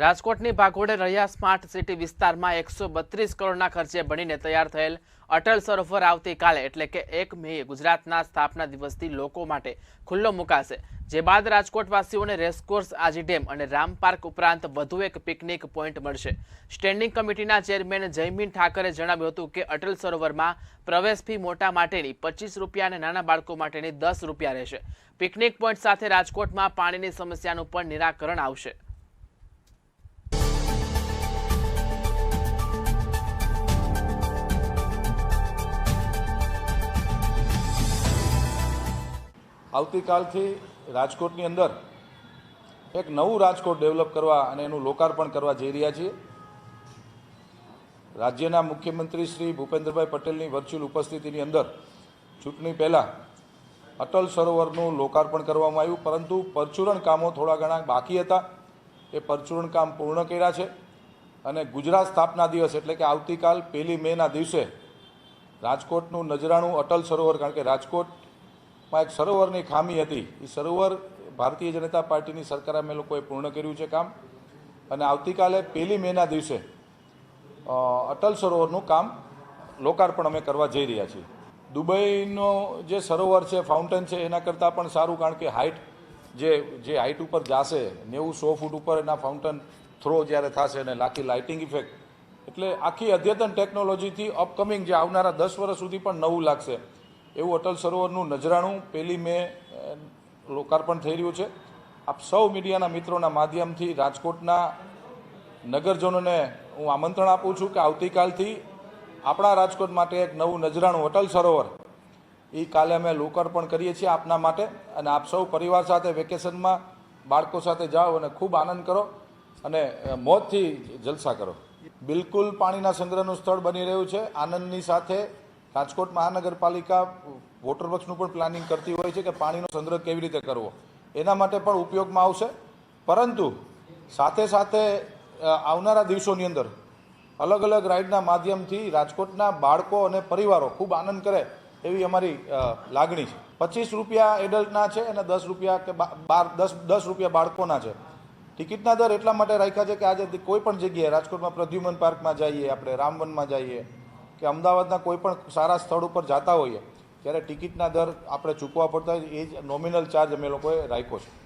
રાજકોટની ભાગોળે રહ્યા smart city વિસ્તારમાં એકસો બત્રીસ કરોડના ખર્ચે બનીને તૈયાર થયેલ અટલ સરોવર આવતીકાલે એટલે કે એક મે ગુજરાતના સ્થાપના દિવસથી લોકો માટે ખુલ્લો મુકાશે. જે બાદ રાજકોટવાસીઓને રેસકોર્સ આજી ડેમ અને રામ પાર્ક ઉપરાંત વધુ એક પિકનિક પોઈન્ટ મળશે. સ્ટેન્ડિંગ કમિટીના ચેરમેન જયમીન ઠાકરે જણાવ્યું હતું કે અટલ સરોવરમાં પ્રવેશ ફી મોટા માટેની પચીસ રૂપિયા અને નાના બાળકો માટેની દસ રૂપિયા રહેશે. પિકનિક પોઈન્ટ સાથે રાજકોટમાં પાણીની સમસ્યાનું પણ નિરાકરણ આવશે. આવતીકાલથી રાજકોટની અંદર એક નવું રાજકોટ ડેવલપ કરવા અને એનું લોકાર્પણ કરવા જઈ રહ્યા છીએ. રાજ્યના મુખ્યમંત્રી શ્રી ભૂપેન્દ્રભાઈ પટેલની વર્ચ્યુઅલ ઉપસ્થિતિની અંદર ચૂંટણી પહેલાં અટલ સરોવરનું લોકાર્પણ કરવામાં આવ્યું, પરંતુ પરચુરણ કામો થોડા ઘણા બાકી હતા. એ પરચુરણ કામ પૂર્ણ કર્યા છે અને ગુજરાત સ્થાપના દિવસ એટલે કે આવતીકાલ પહેલી મેના દિવસે રાજકોટનું નજરાણું અટલ સરોવર, કારણ કે રાજકોટમાં એક સરોવરની ખામી હતી. એ સરોવર ભારતીય જનતા પાર્ટીની સરકારે અમે લોકોએ પૂર્ણ કર્યું છે કામ. અને આવતીકાલે પહેલી મેના દિવસે અટલ સરોવરનું કામ લોકાર્પણ અમે કરવા જઈ રહ્યા છીએ. દુબઈનો જે સરોવર છે, ફાઉન્ટેન છે, એના કરતાં પણ સારું કારણ કે હાઇટ જે જે હાઇટ ઉપર જાશે, નેવું સો ફૂટ ઉપર એના ફાઉન્ટેન થ્રો જ્યારે થશે અને લાખી લાઇટિંગ ઇફેક્ટ. એટલે આખી અદ્યતન ટેકનોલોજીથી અપકમિંગ જે આવનારા દસ વર્ષ સુધી પણ નવું લાગશે. એવું અટલ સરોવરનું નજરાણું પહેલી મે લોકાર્પણ થઈ રહ્યું છે. આપ સૌ મીડિયાના મિત્રોના માધ્યમથી રાજકોટના નગરજનોને હું આમંત્રણ આપું છું કે આવતીકાલથી આપણા રાજકોટ માટે એક નવું નજરાણું અટલ સરોવર એ કાલે અમે લોકાર્પણ કરીએ છીએ આપના માટે અને આપ સૌ પરિવાર સાથે વેકેશનમાં બાળકો સાથે જાઓ અને ખૂબ આનંદ કરો અને મોતથી જલસા કરો. બિલકુલ પાણીના સંગ્રહનું સ્થળ બની રહ્યું છે. આનંદની સાથે રાજકોટ મહાનગરપાલિકા વોટર વર્ક્સનું પણ પ્લાનિંગ કરતી હોય છે કે પાણીનો સંગ્રહ કેવી રીતે કરવો. એના માટે પણ ઉપયોગમાં આવશે. પરંતુ સાથે સાથે આવનારા દિવસોની અંદર અલગ અલગ રાઇડના માધ્યમથી રાજકોટના બાળકો અને પરિવારો ખૂબ આનંદ કરે એવી અમારી લાગણી છે. પચીસ રૂપિયા એડલ્ટના છે અને દસ રૂપિયા કે બાર, દસ દસ રૂપિયા બાળકોના છે. ટિકિટના દર એટલા માટે રાખ્યા છે કે આજે કોઈ પણ જગ્યાએ રાજકોટમાં પ્રદ્યુમન પાર્કમાં જઈએ, આપણે રામવનમાં જઈએ કે અમદાવાદના કોઈ પણ સારા સ્થળ ઉપર જતા હોઈએ, ત્યારે ટિકિટના દર આપણે ચૂકવવા પડતા હોય, એ જ નોમિનલ ચાર્જ અમે લોકોએ રાખ્યો છે.